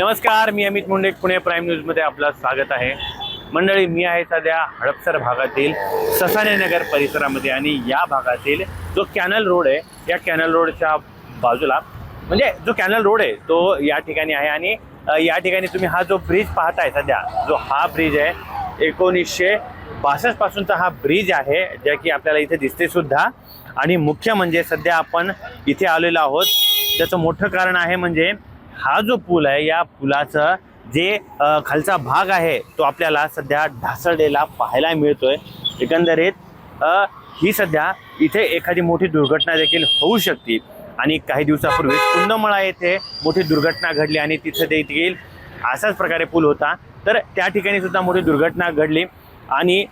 नमस्कार मी अमित मुंडे पुणे प्राईम न्यूजमध्ये आपलं स्वागत आहे. मंडळी मी आहे सध्या हडपसर भागातील ससाने नगर परिसरामध्ये आणि या भागातील जो कॅनल रोड आहे या कॅनल रोडच्या बाजूला म्हणजे जो कॅनल रोड आहे तो या ठिकाणी आहे आणि या ठिकाणी तुम्ही हा जो ब्रिज पाहताय सध्या जो हा ब्रिज आहे एकोणीसशे बासष्ट पासूनचा हा ब्रिज आहे जे की आपल्याला इथे दिसते सुद्धा. आणि मुख्य म्हणजे सध्या आपण इथे आलेलो आहोत. त्याचं मोठं कारण आहे म्हणजे हा जो पूल आहे या पुलाचं जे खालचा भाग आहे तो आपल्याला सध्या ढासळलेला पाहायला मिळतोय. एकंदरीत ही सध्या इथे एखादी मोठी दुर्घटना देखील होऊ शकते. आणि काही दिवसापूर्वी कुंदमळा येथे मोठी दुर्घटना घडली आणि तिथे देखील असाच प्रकारे पूल होता. तर त्या ठिकाणी सुद्धा मोठी दुर्घटना घडली. आणि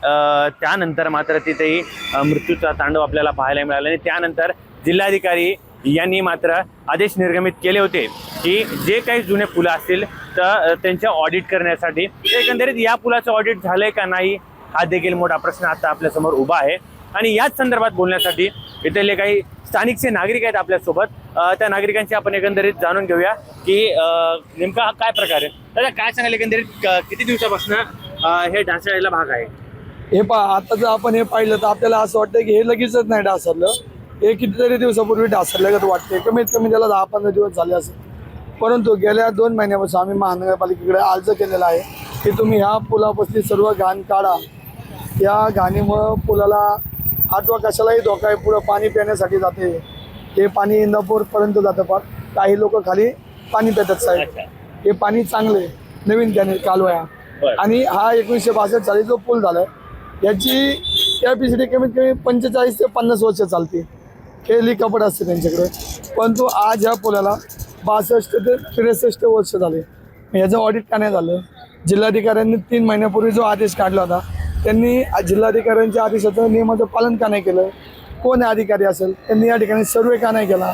त्यानंतर मात्र तिथेही मृत्यूचा तांडव आपल्याला पाहायला मिळाला. आणि त्यानंतर जिल्हाधिकारी यांनी मात्र आदेश निर्गमित केले होते की जे काही जुने पुलं असतील तर त्यांच्या ऑडिट करण्यासाठी एकंदरीत या पुलाचं ऑडिट झालंय का नाही हा देखील मोठा प्रश्न आता आपल्यासमोर उभा आहे. आणि याच संदर्भात बोलण्यासाठी इथले काही स्थानिकचे नागरिक आहेत आपल्यासोबत. त्या नागरिकांची आपण एकंदरीत जाणून घेऊया की नेमका हा काय प्रकार आहे. दादा काय सांगाल एकंदरीत किती दिवसापासून हे ढासळायला भाग आहे? हे पा आता जर आपण हे पाहिलं तर आपल्याला असं वाटतं की हे लगेचच नाही ढासळलं. हे कितीतरी दिवसापूर्वी ढासळल्यागत वाटते कमीत कमी त्याला दहा पंधरा दिवस झाले असेल. परंतु गेल्या दोन महिन्यापासून आम्ही महानगरपालिकेकडे अर्ज केलेला आहे की तुम्ही ह्या पुलापासून सर्व घाण काढा. या घाणीमुळं पुलाला आठवा कशालाही धोका आहे. पुढं पाणी पिण्यासाठी जाते. हे पाणी इंदापूरपर्यंत जातं फार. काही लोक खाली पाणी पितात साहेब. हे पाणी चांगले नवीन त्याने कालवाया. आणि हा एकोणीसशे बासष्ट साली जो पूल झालाय याची कॅपॅसिटी कमीत कमी पंचेचाळीस ते पन्नास वर्ष चालते. खेळली कपडे असते त्यांच्याकडे. परंतु आज ह्या पुलाला बासष्ट ते त्रेसष्ट वर्ष झाले. याचं ऑडिट का नाही झालं? जिल्हाधिकाऱ्यांनी तीन महिन्यापूर्वी जो आदेश काढला होता त्यांनी जिल्हाधिकाऱ्यांच्या आदेशाचं नियमाचं पालन का नाही केलं? कोण अधिकारी असेल? त्यांनी या ठिकाणी सर्वे का नाही केला?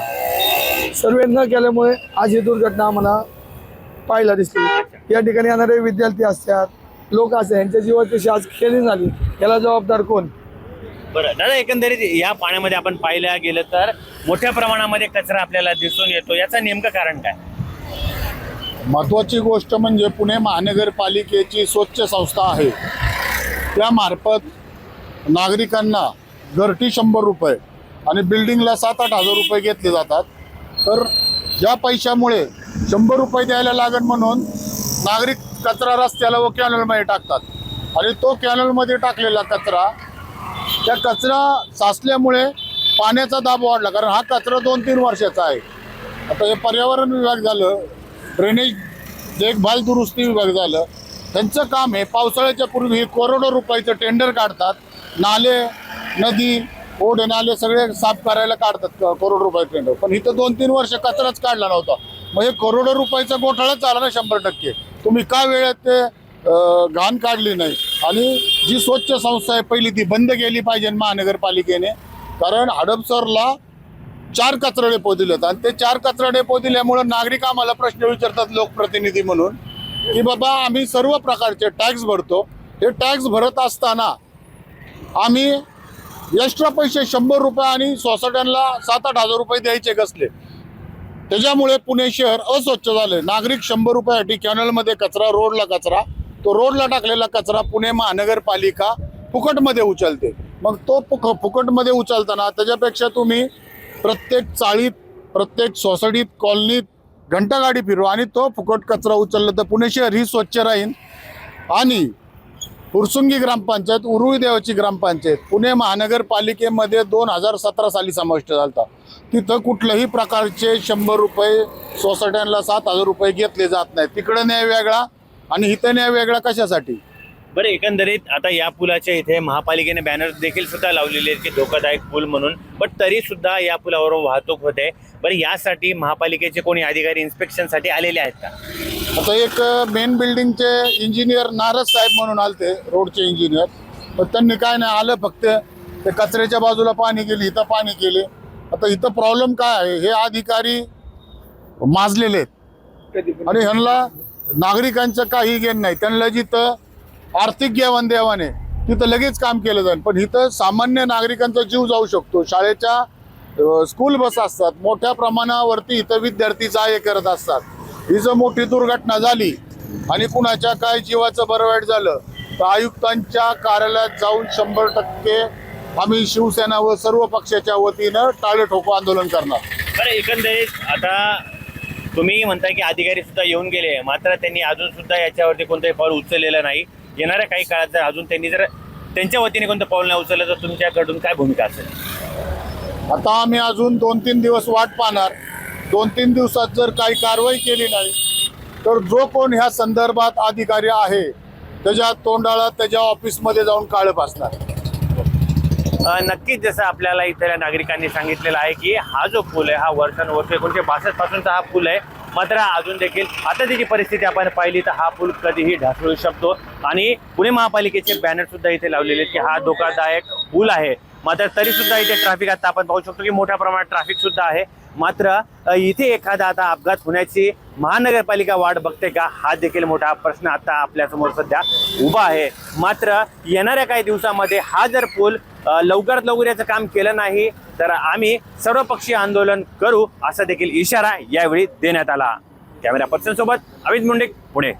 सर्वे न केल्यामुळे आज ही दुर्घटना आम्हाला पाहायला दिसली. या ठिकाणी येणारे विद्यार्थी असतात लोक असतात यांच्या जीवात कशी आज खेळी झाली? याला जबाबदार कोण? बरं दादा एकंदरीत या पाण्यामध्ये आपण पाहिलं गेलं तर मोठ्या प्रमाणामध्ये कचरा आपल्याला दिसून येतो. याचं नेमकं कारण काय? महत्त्वाची गोष्ट म्हणजे पुणे महानगरपालिकेची स्वच्छ संस्था आहे. त्यामार्फत नागरिकांना घरटी शंभर रुपये आणि बिल्डिंगला सात आठ हजार रुपये घेतले जातात. तर या पैशामुळे शंभर रुपये द्यायला लागण म्हणून नागरिक कचरा रस्त्याला व कॅनलमध्ये टाकतात. आणि तो कॅनलमध्ये टाकलेला कचरा त्या कचरा साचल्यामुळे पाण्याचा दाब वाढला. कारण हा कचरा दोन तीन वर्षाचा आहे. आता हे पर्यावरण विभाग झालं ड्रेनेज देखभाल दुरुस्ती विभाग झालं त्यांचं काम आहे पावसाळ्याच्या पूर्वी हे करोडो रुपयाचं टेंडर काढतात. नाले नदी ओढे नाले सगळे साफ करायला काढतात क- करोड रुपये टेंडर पण इथं दोन तीन वर्ष कचराच काढला नव्हता. मग हे करोडो रुपयाचा घोटाळाच चालला ना शंभर टक्के. तुम्ही का वेळेत ते घाण काढली नाही? आणि जी स्वच्छ संस्था आहे पहिली ती बंद केली पाहिजे महानगरपालिकेने. कारण हडपसरला चार कचरा डेपो दिलेत. आणि ते चार कचरा डेपो दिल्यामुळं नागरिक आम्हाला प्रश्न विचारतात लोकप्रतिनिधी म्हणून की बाबा आम्ही सर्व प्रकारचे टॅक्स भरतो. हे टॅक्स भरत असताना आम्ही एक्स्ट्रा पैसे शंभर रुपये आणि सोसायट्यांना सात आठ हजार रुपये द्यायचे कसले. त्याच्यामुळे पुणे शहर अस्वच्छ झाले नागरिक शंभर रुपयासाठी कॅनलमध्ये कचरा रोडला कचरा. तो रोडला टाकलेला कचरा पुणे महानगरपालिका फुकटमध्ये उचलते. मग तो फुक फुकटमध्ये उचलताना त्याच्यापेक्षा तुम्ही प्रत्येक चाळीत प्रत्येक सोसायटीत कॉलनीत घंटागाडी फिरवा आणि तो फुकट कचरा उचलला तर पुणे शहर ही स्वच्छ राहील. आणि फुरसुंगी ग्रामपंचायत उरुळी देवाची ग्रामपंचायत पुणे महानगरपालिकेमध्ये दोन हजार सतरा साली समाविष्ट झाला तिथं कुठल्याही प्रकारचे शंभर रुपये सोसायट्यांना सात हजार रुपये घेतले जात नाही तिकडं न्याय वेगळा आणि इथं न्याय वेगळा कशासाठी? बरं एकंदरीत आता या पुलाच्या इथे महापालिकेने बॅनर देखील सुद्धा लावलेले आहेत की धोकादायक पूल म्हणून. पण तरी सुद्धा या पुलावरून वाहतूक होते बरं यासाठी महापालिकेचे कोणी अधिकारी इन्स्पेक्शनसाठी आलेले आहेत का? आता एक मेन बिल्डिंगचे इंजिनियर नारद साहेब म्हणून आलते रोडचे इंजिनियर पण त्यांनी काय नाही आलं फक्त. ते कचऱ्याच्या बाजूला पाणी गेले इथं पाणी केले आता इथं प्रॉब्लेम काय आहे? हे अधिकारी माजलेले आहेत. आणि ह्यांना नागरिकांचं काही घेण नाही. त्यांना जिथं आर्थिक देवाण आहे तिथं लगेच काम केलं जाईल. पण इथं सामान्य नागरिकांचा जीव जाऊ शकतो. शाळेच्या स्कूल बस असतात. मोठ्या प्रमाणावरती इथं विद्यार्थी जा हे करत असतात. ही जर मोठी दुर्घटना झाली आणि कुणाच्या काय जीवाचं बरं वाईट झालं तर आयुक्तांच्या कार्यालयात जाऊन शंभर टक्के आम्ही शिवसेना व सर्व पक्षाच्या वतीनं टाळे ठोको आंदोलन करणार. एकंदरीत आता तुम्ही म्हणताय की अधिकारी सुद्धा येऊन गेले मात्र त्यांनी अजून सुद्धा याच्यावरती कोणतंही पाऊल उचललेलं नाही. येणाऱ्या काही काळात जर अजून त्यांनी जर त्यांच्या वतीने कोणतं पाऊल नाही उचललं तर तुमच्याकडून काय भूमिका असेल? आता आम्ही अजून दोन तीन दिवस वाट पाहणार. दोन तीन दिवसात जर काही कारवाई केली नाही तर जो कोण ह्या संदर्भात अधिकारी आहे त्याच्या तोंडाला त्याच्या ऑफिसमध्ये जाऊन काळ असणार नक्कीच जसं आपल्याला इथल्या नागरिकांनी सांगितलेलं आहे की हा जो पूल आहे हा वर्षानुवर्ष एकोणीशे बासष्ट पासूनचा हा पूल आहे. मात्र अजून देखील आता त्याची परिस्थिती आपण पाहिली तर हा पूल कधीही ढासळू शकतो. आणि पुणे महापालिकेचे बॅनर सुद्धा इथे लावलेले आहेत की हा धोकादायक पूल आहे. मात्र तरी सुद्धा इथे ट्रॅफिक आता आपण पाहू शकतो की मोठ्या प्रमाणात ट्रॅफिक सुद्धा आहे. मात्र इथे एखादा आता अपघात होण्याची महानगरपालिका वाट बघते का? हा देखील मोठा प्रश्न आता आपल्यासमोर सध्या उभा आहे. मात्र येणाऱ्या काही दिवसामध्ये हा जर पूल लवकरात लवकर याचं काम केलं नाही तर आम्ही सर्वपक्षीय आंदोलन करू असा देखील इशारा यावेळी देण्यात आला. कॅमेरा पर्सन सोबत अमित मुंडे पुणे.